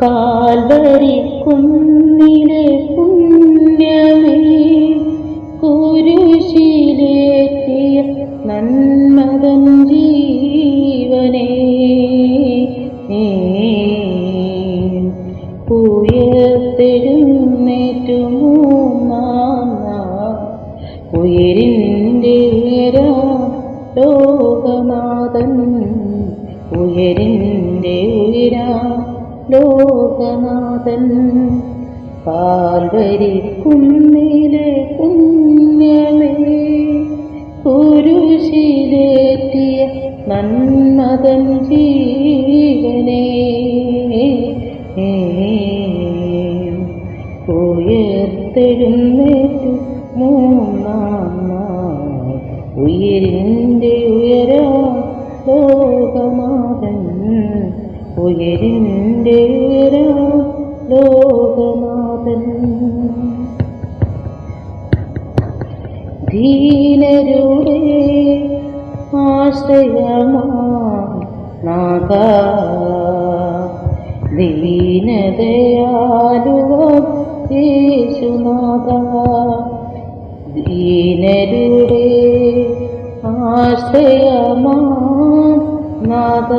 Calvary കുന്നിലെ പുണ്യമേ കുരിശിലേറ്റിയ നന്മതൻ ജീവനേ ഉയരിന്റെ ഉയരാ ലോകനാഥൻ ഉയരിന്റെ ഉയരാ ലോകനാഥൻ. പാൽവരി കുന്നിലെ പുണ്യമേ കുരുശിലേറ്റിയ നന്മതൻ ജീവനേ. ഉയർത്തെഴുന്നേറ്റ് മൂന്നാം ഉയരിന്റെ ഉയരാ ലോകനാഥൻ ഉയരിന്റെ ഉയരാ ലോകനാഥൻ ധീനരുടെ ആശ്രയമാക ദീനതയാലുവ യേശുനാഥ. ദീനരുടെ ആശ്രയമാ നാഥ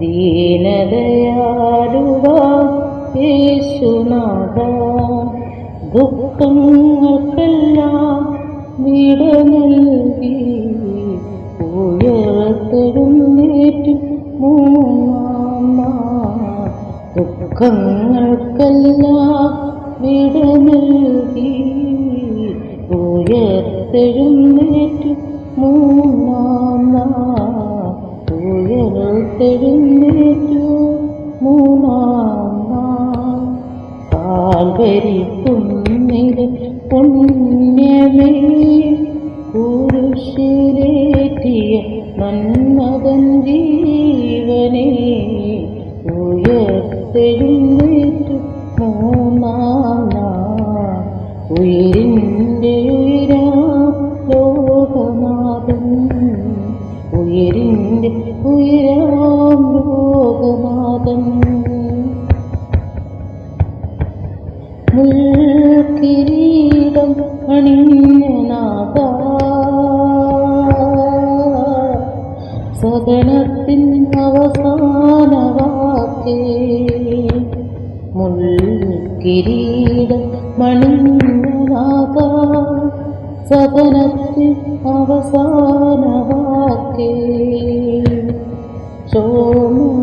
ദീനതയാലുവ യേശുനാഥ ദുഃഖങ്ങൾക്കെല്ലാം വിട നൽകി ഉയർത്തെഴുന്നേറ്റ് മൂന്നാം നാൾ. ദുഃഖങ്ങൾക്കെല്ലാം വിട നൽകി ഉയർത്തെഴുന്നേറ്റ് മൂന്നാം നാൾ. കുരിശിലേറ്റിയ നന്മതൻ ജീവനെ ഉയർത്തെഴുന്നേറ്റു മൂന്നാം നാൾ. ഉയരിന്റെ സദനത്തിൻ അവസാന വാക്കേ മുൾക്കിരീടം മണിഞ്ഞ നാഥ സദനത്തിൻ അവസാന വാക്കേ ശോമമണിഞ്ഞ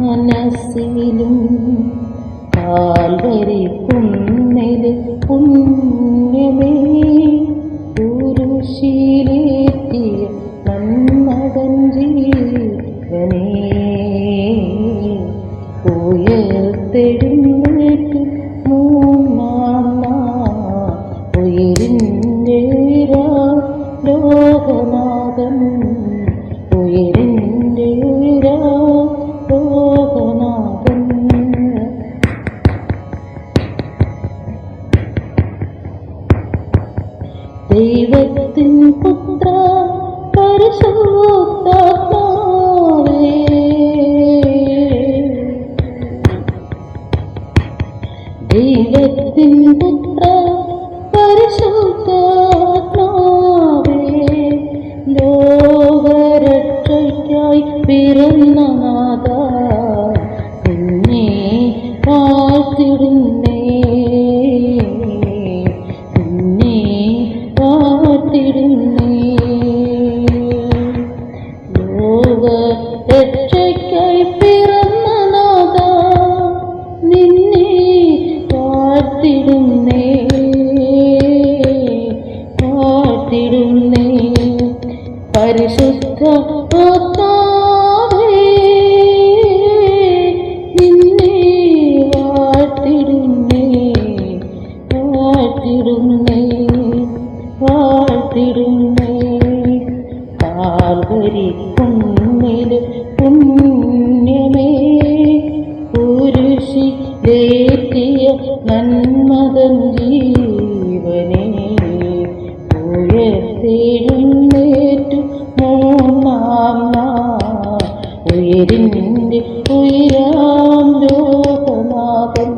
മനസ്സിലും കാൽവരി കുന്നിൽ പുണ്യമേ. കുരിശിലേറ്റിയ നന്മകൻ ജീവനേ. ഉയർത്തെഴുന്നേറ്റ് മൂന്നാം ഉയരാ ലോകനാഥൻ കാത്തിരുന്നേ കാൽവരി കുന്നിൽ പുണ്യമേ. കുരിശിലേറ്റിയ നന്മതൻ ജീവനെ. ഉയർത്തെഴുന്നേറ്റു മൂന്നാം നാ ഉയരിന്റെ ഉയരാം ലോകനാഥൻ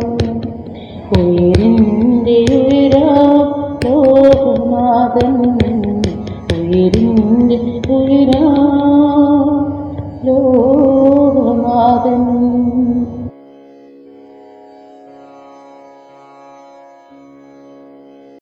ഉയരിന്റെ ഉയരാം ലോകനാഥൻ குளிரா லோகநாதன்